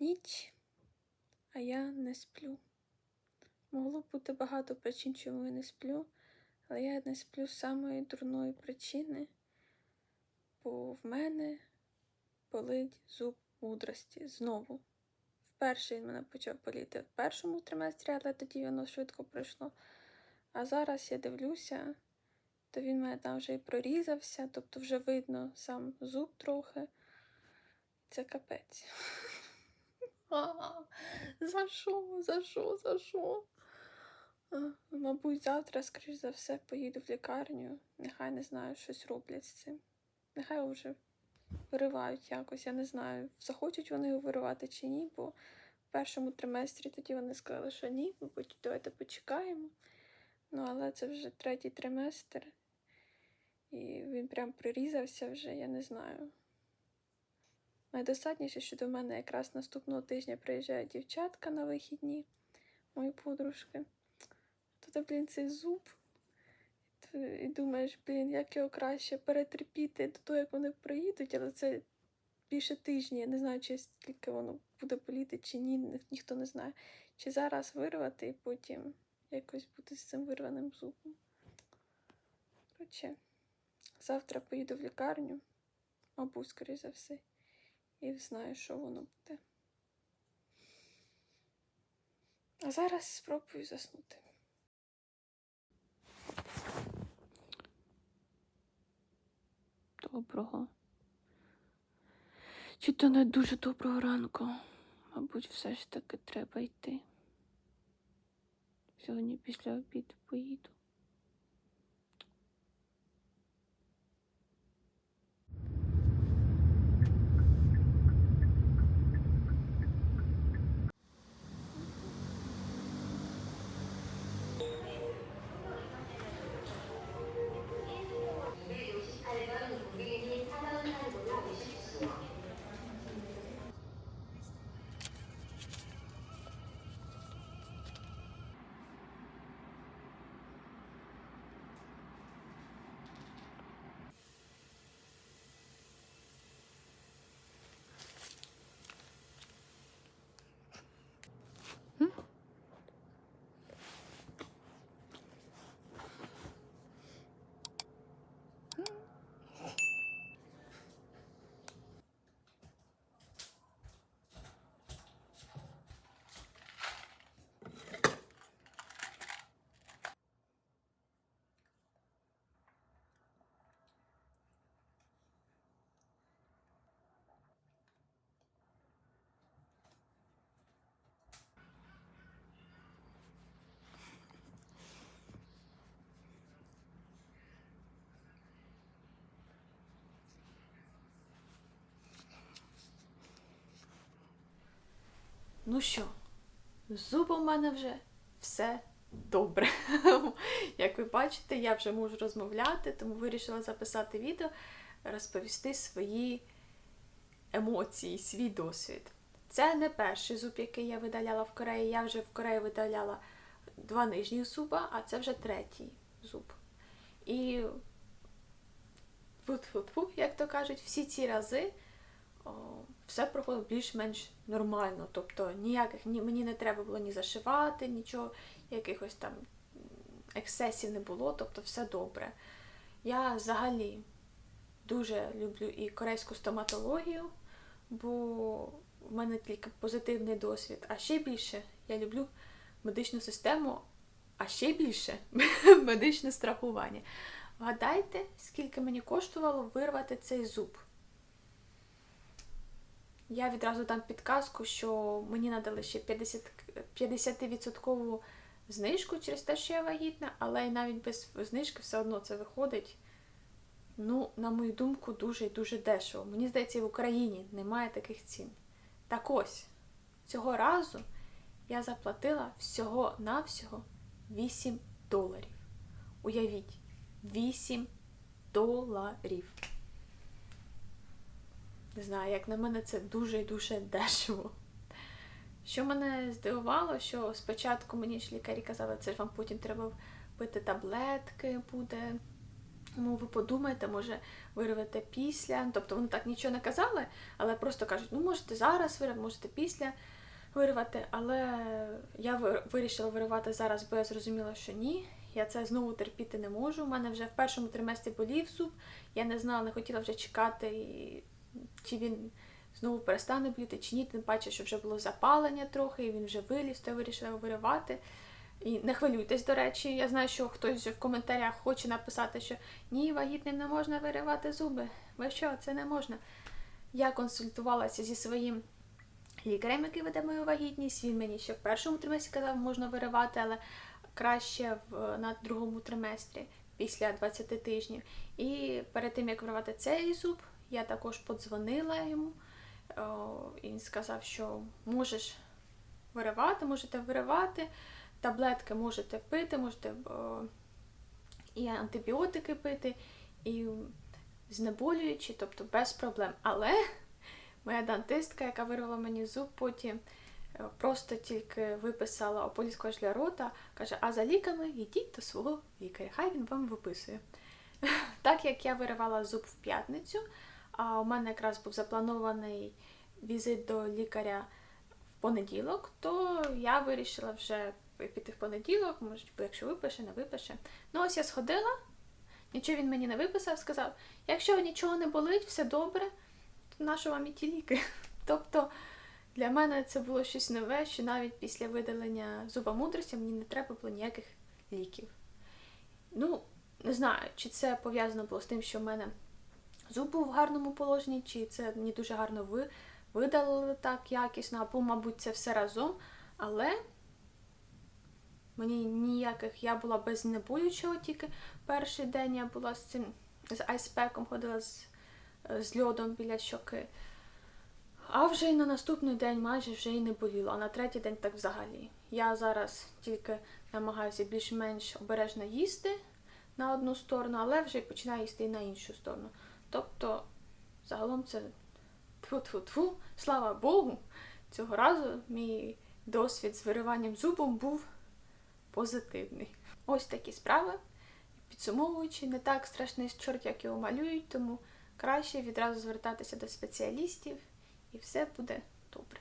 Ніч, а я не сплю. Могло бути багато причин, чому я не сплю, але я не сплю з самої дурної причини, бо в мене болить зуб мудрості знову. Вперше він мене почав боліти в першому триместрі, але тоді воно швидко пройшло. А зараз я дивлюся, то він мене там вже і прорізався, тобто вже видно сам зуб трохи. Це капець. За що? За що? За що? Мабуть, завтра, скоріш за все, поїду в лікарню. Нехай не знаю, щось роблять з цим. Нехай вже виривають якось. Я не знаю, захочуть вони його виривати чи ні, бо в першому триместрі тоді вони сказали, що ні, мабуть, давайте почекаємо. Ну, але це вже третій триместр, і він прям прирізався вже, я не знаю. Найдостатніше, що до мене якраз наступного тижня приїжджає дівчатка на вихідні, мої подружки. Тут, блін, цей зуб. І думаєш, блін, як його краще перетерпіти до того, як вони приїдуть, але це більше тижня. Я не знаю, чи скільки воно буде боліти, чи ні, ні- ніхто не знає. Чи зараз вирвати і потім якось бути з цим вирваним зубом. Коротше, завтра поїду в лікарню, мабуть, скоріше за все, і знаю, що воно буде. А зараз спробую заснути. Доброго. Чи то не дуже доброго ранку. Мабуть, все ж таки треба йти. Сьогодні після обіду поїду. Ну що, з зубом в мене вже все добре. Як ви бачите, я вже можу розмовляти, тому вирішила записати відео, розповісти свої емоції, свій досвід. Це не перший зуб, який я видаляла в Кореї. Я вже в Кореї видаляла два нижніх зуба, а це вже третій зуб. І як то кажуть, всі ці рази все проходило більш-менш нормально. Тобто ніяких ні, мені не треба було ні зашивати, нічого, якихось там ексцесів не було, тобто все добре. Я взагалі дуже люблю і корейську стоматологію, бо в мене тільки позитивний досвід. А ще більше я люблю медичну систему, а ще більше медичне страхування. Вгадайте, скільки мені коштувало вирвати цей зуб. Я відразу дам підказку, що мені надали ще 50, 50% знижку через те, що я вагітна, але й навіть без знижки все одно це виходить. Ну, на мою думку, дуже і дуже дешево. Мені здається, і в Україні немає таких цін. Так ось, цього разу я заплатила всього-навсього 8 доларів. Уявіть, 8 доларів. Не знаю, як на мене, це дуже і дуже дешево. Що мене здивувало, що спочатку мені ж лікарі казали, це ж вам потім треба пити таблетки буде. Тому ви подумайте, може вирвете після. Тобто вони так нічого не казали, але просто кажуть, ну можете зараз вирвати, можете після вирвати. Але я вирішила виривати зараз, бо я зрозуміла, що ні. Я це знову терпіти не можу. У мене вже в першому триместрі болів зуб. Я не знала, не хотіла вже чекати, і- чи він знову перестане боліти, чи ні. Тим паче, що вже було запалення трохи, і він вже виліз, то я вирішила виривати. І не хвилюйтесь, до речі, я знаю, що хтось в коментарях хоче написати, що ні, вагітним не можна виривати зуби. Ви що, це не можна. Я консультувалася зі своїм лікарем, який веде мою вагітність. Він мені ще в першому триместрі казав, можна виривати, але краще в, на другому триместрі після 20 тижнів. І перед тим, як виривати цей зуб, я також подзвонила йому. І він сказав, що можеш виривати, можете виривати, таблетки можете пити, можете і антибіотики пити, і знеболюючі, тобто без проблем. Але моя дантистка, яка вирвала мені зуб, потім е, просто тільки виписала ополіскувач для рота, каже: а за ліками йдіть до свого лікаря, хай він вам виписує. Так як я виривала зуб в п'ятницю, а у мене якраз був запланований візит до лікаря в понеділок, то я вирішила вже піти в понеділок, може, якщо випише, не випише. Ну, ось я сходила, нічого він мені не виписав, сказав: якщо нічого не болить, все добре, то нащо вам і ті ліки? Тобто для мене це було щось нове, що навіть після видалення зуба мудрості мені не треба було ніяких ліків. Ну, не знаю, чи це пов'язано було з тим, що в мене зуб був в гарному положенні, чи це мені дуже гарно ви, видалили так якісно, або, мабуть, це все разом. Але мені ніяких, я була без знеболючого тільки перший день я була з цим з айспеком, ходила з, з льодом біля щоки. А вже й на наступний день майже вже й не боліло, а на третій день так взагалі. Я зараз тільки намагаюся більш-менш обережно їсти на одну сторону, але вже починаю їсти і на іншу сторону. Тобто, загалом це тфу-тфу-тфу, слава Богу, цього разу мій досвід з вириванням зубом був позитивний. Ось такі справи. Підсумовуючи, не так страшний чорт, як його малюють, тому краще відразу звертатися до спеціалістів і все буде добре.